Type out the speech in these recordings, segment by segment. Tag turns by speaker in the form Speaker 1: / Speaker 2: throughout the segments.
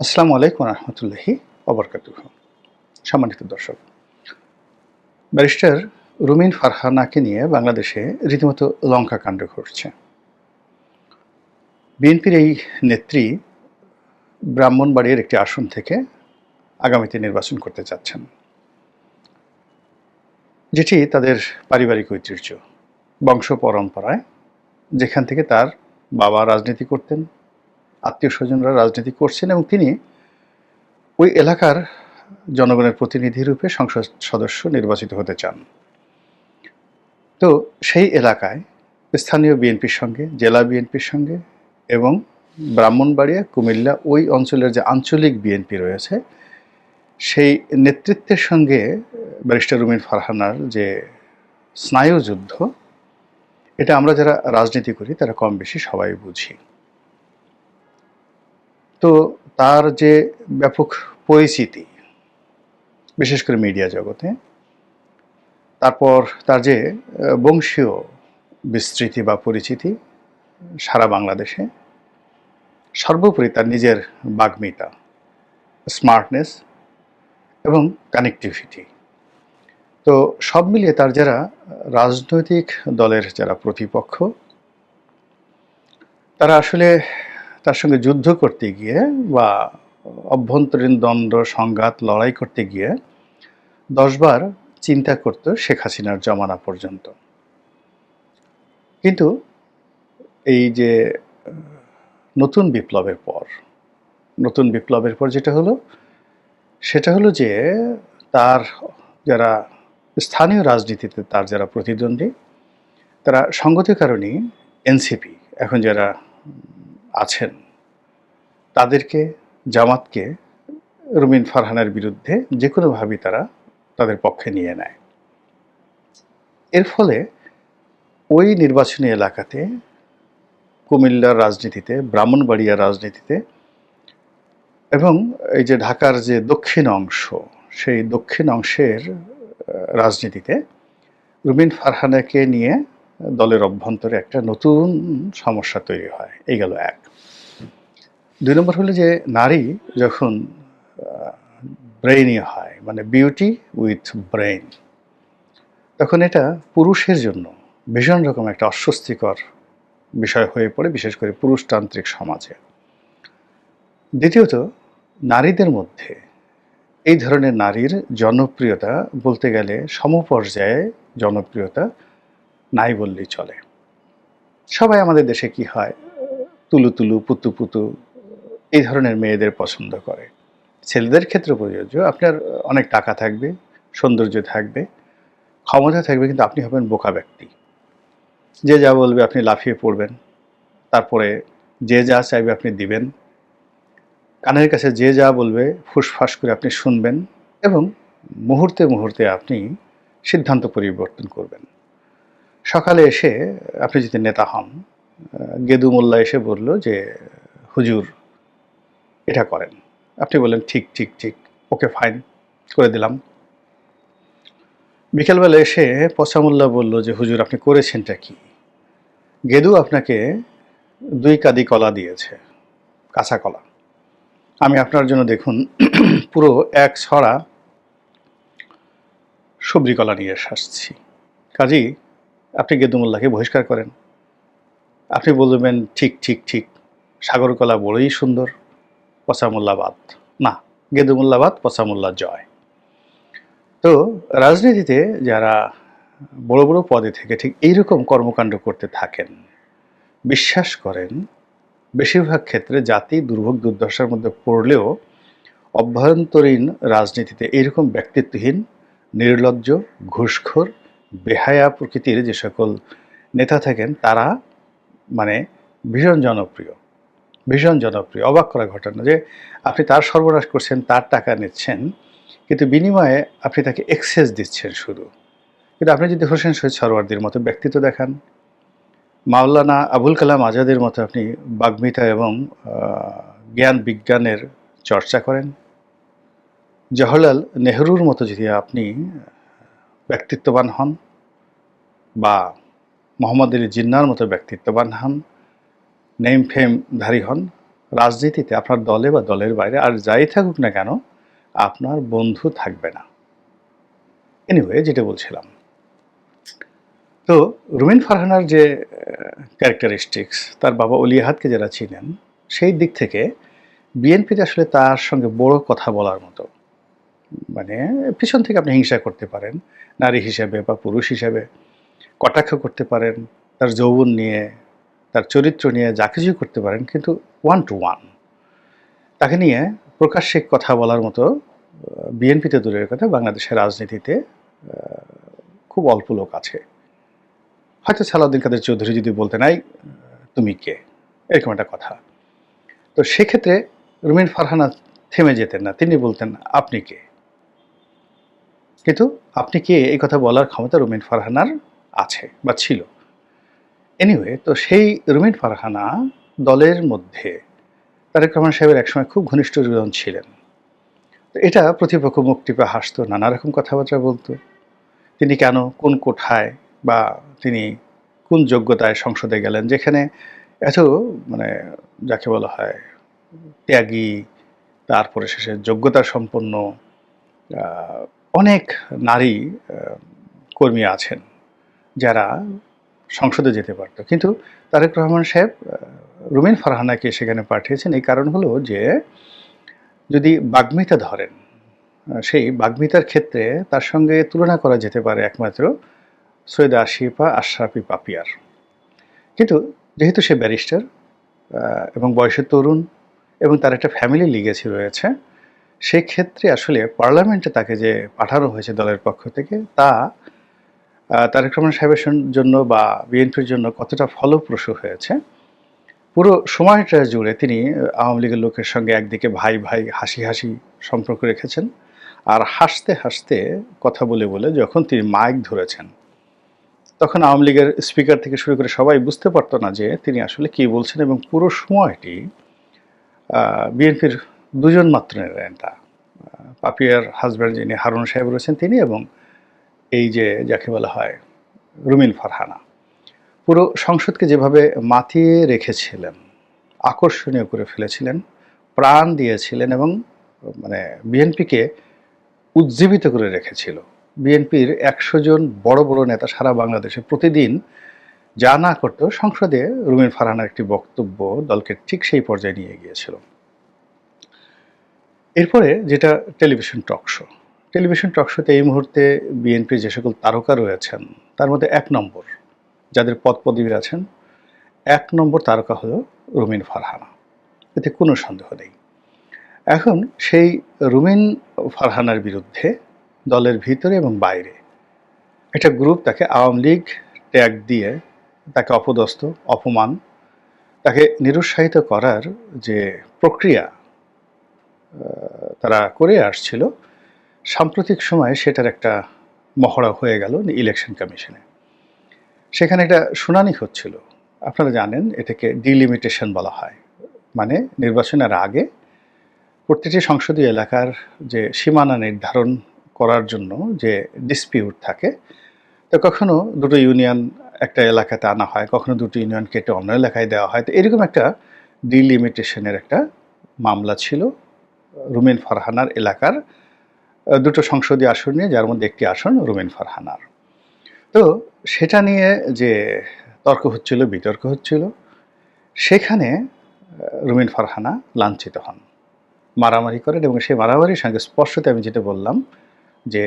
Speaker 1: আসসালামু আলাইকুম রহমতুল্লাহি অবরকাতুহ সম্মানিত দর্শক, ব্যারিস্টার রুমিন ফারহানাকে নিয়ে বাংলাদেশে রীতিমতো লঙ্কা কাণ্ড ঘটছে। বিএনপির এই নেত্রী ব্রাহ্মণবাড়ির একটি আসন থেকে আগামীতে নির্বাচন করতে চাচ্ছেন। যেটি তাদের পারিবারিক ঐতিহ্য, বংশ পরম্পরায়, যেখান থেকে তার বাবা রাজনীতি করতেন আত্মীয় স্বজনরা রাজনীতি করছেন এবং তিনি ওই এলাকার জনগণের প্রতিনিধি রূপে সংসদ সদস্য নির্বাচিত হতে চান। তো সেই এলাকায় স্থানীয় বিএনপির সঙ্গে, জেলা বিএনপির সঙ্গে এবং ব্রাহ্মণবাড়িয়া, কুমিল্লা ওই অঞ্চলের যে আঞ্চলিক বিএনপি রয়েছে, সেই নেতৃত্বের সঙ্গে ব্যারিস্টার রুমিন ফারহানার যে স্নায়ুযুদ্ধ, এটা আমরা যারা রাজনীতি করি, তারা কম বেশি সবাই বুঝি। তো তার যে ব্যাপক পরিচিতি, বিশেষ করে মিডিয়া জগতে, তারপর তার যে বংশীয় বিস্তৃতি বা পরিচিতি সারা বাংলাদেশে, সর্বোপরি তার নিজের বাগ্মিতা স্মার্টনেস এবং কানেকটিভিটি তো সব মিলিয়ে তার যারা রাজনৈতিক দলের যারা প্রতিপক্ষ, তারা আসলে তার সঙ্গে যুদ্ধ করতে গিয়ে বা অভ্যন্তরীণ দ্বন্দ্ব, সংঘাত, লড়াই করতে গিয়ে দশবার চিন্তা করতো শেখ হাসিনার জমানা পর্যন্ত। কিন্তু এই যে, নতুন বিপ্লবের পর, নতুন বিপ্লবের পর যেটা হলো, সেটা হলো যে, তার যারা স্থানীয় রাজনীতিতে তার যারা প্রতিদ্বন্দ্বী, তারা সঙ্গত কারণেই এনসিপি, এখন যারা আছেন। তাদেরকে, জামাতকে রুমিন ফারহানের বিরুদ্ধে যে কোনোভাবেই তারা তাদের পক্ষে নিয়ে নেয়। এর ফলে ওই নির্বাচনী এলাকাতে, কুমিল্লার রাজনীতিতে, ব্রাহ্মণবাড়িয়ার রাজনীতিতে এবং এই যে ঢাকার যে দক্ষিণ অংশ, সেই দক্ষিণ অংশের রাজনীতিতে রুমিন ফারহানাকে নিয়ে দলের অভ্যন্তরে একটা নতুন সমস্যা তৈরি হয়। এই গেল এক। দুই নম্বর হলো যে নারী যখন ব্রেইনি হয় মানে বিউটি উইথ ব্রেইন তখন এটা পুরুষের জন্য ভীষণ রকম একটা অস্বস্তিকর বিষয় হয়ে পড়ে, বিশেষ করে পুরুষতান্ত্রিক সমাজে। দ্বিতীয়ত, নারীদের মধ্যে এই ধরনের নারীর জনপ্রিয়তা বলতে গেলে সমপর্যায়ে জনপ্রিয়তা নাই বললেই চলে। সবাই আমাদের দেশে কি হয়? তুলু তুলু, পুতু পুতু এই ধরনের মেয়েদের পছন্দ করে। ছেলেদের ক্ষেত্রে প্রযোজ্য, আপনার অনেক টাকা থাকবে, সৌন্দর্য থাকবে, ক্ষমতা থাকবে, কিন্তু আপনি হবেন বোকা ব্যক্তি। যে যা বলবে আপনি লাফিয়ে পড়বেন, তারপরে যে যা চাইবে আপনি দিবেন, কানের কাছে যে যা বলবে ফুসফাস করে আপনি শুনবেন এবং মুহূর্তে মুহূর্তে আপনি সিদ্ধান্ত পরিবর্তন করবেন। সকালে এসে আপনি যদি নেতা হন গেদু মোল্লা এসে বলল যে, হুজুর, এটা করেন। আপনি বললেন, ঠিক ঠিক ঠিক, ওকে ফাইন করে দিলাম। বিকেলবেলা এসে পচামুল্লা বলল যে, হুজুর, আপনি করেছেনটা কি? গেদু আপনাকে দুই কাদি কলা দিয়েছে, কাঁচা কলা। আমি আপনার জন্য দেখুন, পুরো এক ছড়া সবজি কলা নিয়ে এসে আসছি। কাজী আপনি গেদুমুল্লাহকে বহিষ্কার করেন। আপনি বলবেন, ঠিক ঠিক ঠিক সাগর কলা বড়ই সুন্দর পচামুল্লাবাদ না, গেদুমুল্লাবাদ পচামুল্লা জয়। তো রাজনীতিতে যারা বড় বড় পদে থেকে ঠিক এইরকম কর্মকাণ্ড করতে থাকেন, বিশ্বাস করেন, বেশিরভাগ ক্ষেত্রে জাতি দুর্ভোগ দুর্দশার মধ্যে পড়লেও অভ্যন্তরীণ রাজনীতিতে এইরকম ব্যক্তিত্বহীন, নির্লজ্জ, ঘুষখোর বেহায়া প্রকৃতির যে সকল নেতা থাকেন, তারা মানে ভীষণ জনপ্রিয় ভীষণ জনপ্রিয়। অবাক করা ঘটনা যে আপনি তার সর্বনাশ করছেন, তার টাকা নিচ্ছেন, কিন্তু বিনিময়ে আপনি তাকে এক্সেস দিচ্ছেন শুধু। কিন্তু আপনি যদি হোসেন শহীদ সরওয়ার্দির মতো ব্যক্তিত্ব দেখান, মাওলানা আবুল কালাম আজাদের মতো আপনি বাগ্মিতা এবং জ্ঞান বিজ্ঞানের চর্চা করেন, জওহরলাল নেহরুর মতো যদি আপনি ব্যক্তিত্ববান হন বা মোহাম্মদ আলী জিন্নার মতো ব্যক্তিত্ববান হন নেম ফেমধারী হন, রাজনীতিতে আপনার দলে বা দলের বাইরে আর যাই থাকুক না কেন, আপনার বন্ধু থাকবে না। এনিওয়ে যেটা বলছিলাম। তো রুমিন ফারহানার যে ক্যারেক্টারিস্টিক্স তার বাবা অলিয়াহাতকে যারা চিনেন, সেই দিক থেকে বিএনপিতে আসলে তার সঙ্গে বড় কথা বলার মতো। মানে পিছন থেকে আপনি হিংসা করতে পারেন, নারী হিসেবে বা পুরুষ হিসেবে কটাক্ষ করতে পারেন, তার যৌবন নিয়ে, তার চরিত্র নিয়ে যা কিছুই করতে পারেন, কিন্তু ওয়ান টু ওয়ান তাকে নিয়ে প্রকাশ্যে কথা বলার মতো বিএনপিতে দূরের কথা, বাংলাদেশের রাজনীতিতে খুব অল্প লোক আছে। হয়তো সালাউদ্দিন কাদের চৌধুরী যদি বলতে নাই তুমি কে? এরকম একটা কথা। তো সেক্ষেত্রে রুমিন ফারহানা থেমে যেতেন না। তিনি বলতেন, আপনি কে? কিন্তু আপনি কে এই কথা বলার ক্ষমতা রুমিন ফারহানার আছে বা ছিল? এনিওয়ে তো সেই রুমিন ফারহানা দলের মধ্যে তারেক রহমান সাহেবের একসময় খুব ঘনিষ্ঠ জন ছিলেন। তো এটা প্রতিপক্ষ মুখ টিপে হাসতো, নানা রকম কথাবার্তা বলতো। তিনি কেন, কোন কোঠায় বা তিনি কোন যোগ্যতায় সংসদে গেলেন, যেখানে এত মানে যাকে বলা হয় ত্যাগী, তারপরে শেষে যোগ্যতা সম্পন্ন অনেক নারী কর্মী আছেন যারা সংসদে যেতে পারতো। কিন্তু তারেক রহমান সাহেব রুমিন ফারহানাকে সেখানে পাঠিয়েছেন। এই কারণ হলো যে, যদি বাগ্মিতা ধরেন সেই বাগ্মিতার ক্ষেত্রে তার সঙ্গে তুলনা করা যেতে পারে একমাত্র সৈয়দ আশিফা আশরাফি পাপিয়ার। কিন্তু যেহেতু সে ব্যারিস্টার এবং বয়সে তরুণ এবং তার একটা ফ্যামিলি লিগেছি রয়েছে সেক্ষেত্রে আসলে পার্লামেন্টে তাকে যে পাঠানো হয়েছে দলের পক্ষ থেকে, তা তারেক রহমান সাহেবের জন্য বা বিএনপির জন্য কতটা ফলপ্রসূ হয়েছে? পুরো সময়টা জুড়ে তিনি আওয়ামী লীগের লোকের সঙ্গে একদিকে ভাই ভাই হাসি হাসি সম্পর্ক রেখেছেন আর হাসতে হাসতে কথা বলে বলে যখন তিনি মাইক ধরেছেন, তখন আওয়ামী লীগের স্পিকার থেকে শুরু করে সবাই বুঝতে পারতো না যে তিনি আসলে কী বলছেন এবং পুরো সময়টি বিএনপির দুজন মাত্র নেতা পাপিয়ার হাজব্যান্ড যিনি, হারুন সাহেব রয়েছেন তিনি এবং এই যে যাকে বলা হয় রুমিন ফারহানা। পুরো সংসদকে যেভাবে মাতিয়ে রেখেছিলেন, আকর্ষণীয় করে ফেলেছিলেন, প্রাণ দিয়েছিলেন এবং মানে বিএনপিকে উজ্জীবিত করে রেখেছিল। বিএনপির একশো জন বড় বড় নেতা সারা বাংলাদেশে প্রতিদিন যা না করতো সংসদে রুমিন ফারহানার একটি বক্তব্য দলকে ঠিক সেই পর্যায়ে নিয়ে গিয়েছিল। এরপরে যেটা television talk show. Television talk শোতে এই মুহূর্তে বিএনপির যে সকল তারকা রয়েছেন, তার মধ্যে এক নম্বর যাদের পদ পদবী আছেন, এক নম্বর তারকা হলো রুমিন ফারহানা। এতে কোনো সন্দেহ নেই। এখন সেই রুমিন ফারহানার বিরুদ্ধে দলের ভিতরে এবং বাইরে একটা গ্রুপ তাকে আওয়ামী লীগ ট্যাগ দিয়ে তাকে অপদস্থ, অপমান, তাকে নিরুৎসাহিত করার যে প্রক্রিয়া তারা করে আসছিল। সাম্প্রতিক সময়ে সেটার একটা মহড়া হয়ে গেল ইলেকশন কমিশনে। সেখানে একটা শুনানি হচ্ছিল। আপনারা জানেন, এটাকে ডিলিমিটেশন বলা হয়। মানে নির্বাচনের আগে প্রতিটি সংসদীয় এলাকার যে সীমানা নির্ধারণ করার জন্য যে ডিসপিউট থাকে, তো কখনো দুটো ইউনিয়ন একটা এলাকাতে আনা হয়, কখনো দুটো ইউনিয়ন কেটে অন্য এলাকায় দেওয়া হয়। তো এরকম একটা ডিলিমিটেশনের একটা মামলা ছিল। রুমিন ফারহানার এলাকার দুটো সংসদীয় আসন নিয়ে, যার মধ্যে একটি আসন রুমেন ফারহানার। তো সেটা নিয়ে যে তর্ক হচ্ছিল, বিতর্ক হচ্ছিল, সেখানে রুমেন ফারহানা লাঞ্ছিত হন। মারামারি করেন এবং সেই মারামারির সঙ্গে স্পষ্টতে আমি যেটা বললাম, যে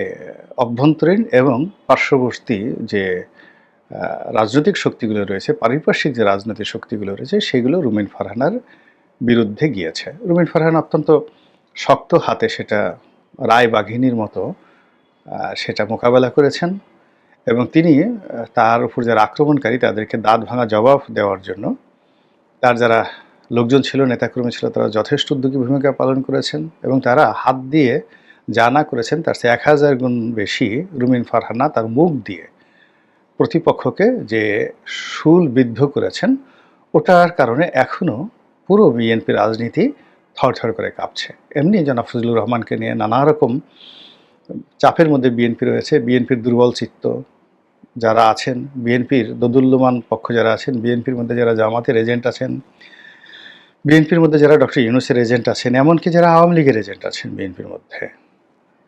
Speaker 1: অভ্যন্তরীণ এবং পার্শ্ববর্তী যে রাজনৈতিক শক্তিগুলো রয়েছে, পারিপার্শ্বিক যে রাজনৈতিক শক্তিগুলো রয়েছে, সেগুলো রুমেন ফারহানার বিরুদ্ধে গিয়েছে। রুমেন ফারহান অত্যন্ত শক্ত হাতে সেটা রায় বাঘিনীর মতো সেটা মোকাবেলা করেছেন এবং তিনি তার উপর যারা আক্রমণকারী তাদেরকে দাঁত ভাঙা জবাব দেওয়ার জন্য, তার যারা লোকজন ছিল, নেতাকর্মী ছিল, তারা যথেষ্ট উদ্যোগী ভূমিকা পালন করেছেন এবং তারা হাত দিয়ে যা না করেছেন তার চেয়ে এক হাজার গুণ বেশি রুমিন ফারহানা তার মুখ দিয়ে প্রতিপক্ষকে যে শুল বিদ্ধ করেছেন, ওটার কারণে এখনও পুরো বিএনপি রাজনীতি থরথর করে কাঁপছে। এমনি জনাব ফজলুর রহমানকে নিয়ে নানা রকম চাপের মধ্যে বিএনপি রয়েছে, বিএনপির দুর্বল চিত্ত যারা আছেন, বিএনপির দোদুল্যমান পক্ষ যারা আছেন, বিএনপির মধ্যে যারা জামাতের এজেন্ট আছেন, বিএনপির মধ্যে যারা ডক্টর ইউনুসের এজেন্ট আছেন, এমনকি যারা আওয়ামী লীগের এজেন্ট আছেন বিএনপির মধ্যে,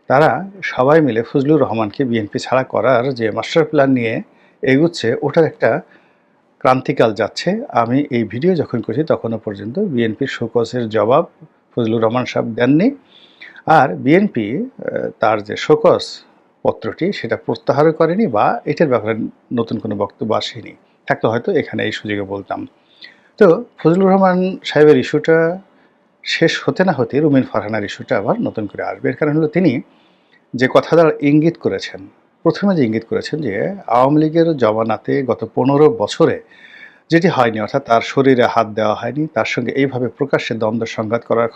Speaker 1: তারা সবাই মিলে ফজলুর রহমানকে বিএনপি ছাড়া করার যে মাস্টার প্ল্যান নিয়ে এগুচ্ছে, ওটার একটা ক্রান্তিকাল যাচ্ছে, আমি এই ভিডিও যখন করছি তখনও পর্যন্ত বিএনপির শোকসের জবাব ফজলুর রহমান সাহেব দেননি। আর বিএনপি তার যে শোকস পত্রটি সেটা প্রত্যাহারও করেনি বা এটার ব্যাপারে নতুন কোনো বক্তব্য আসেনি। থাকলে হয়তো এখানে এই সুযোগে বলতাম। তো ফজলুর রহমান সাহেবের ইস্যুটা শেষ হতে না হতে রুমিন ফারহানার ইস্যুটা আবার নতুন করে আসবে। এর কারণ হলো তিনি যে কথা দ্বারা ইঙ্গিত করেছেন প্রথমে যে ইঙ্গিত করেছেন যে আওয়ামী লীগের জমানাতে গত পনেরো বছরে যেটি হয়নি, অর্থাৎ তার শরীরে হাত দেওয়া হয়নি, তার সঙ্গে এইভাবে প্রকাশ্যে দ্বন্দ্ব সংঘাত করার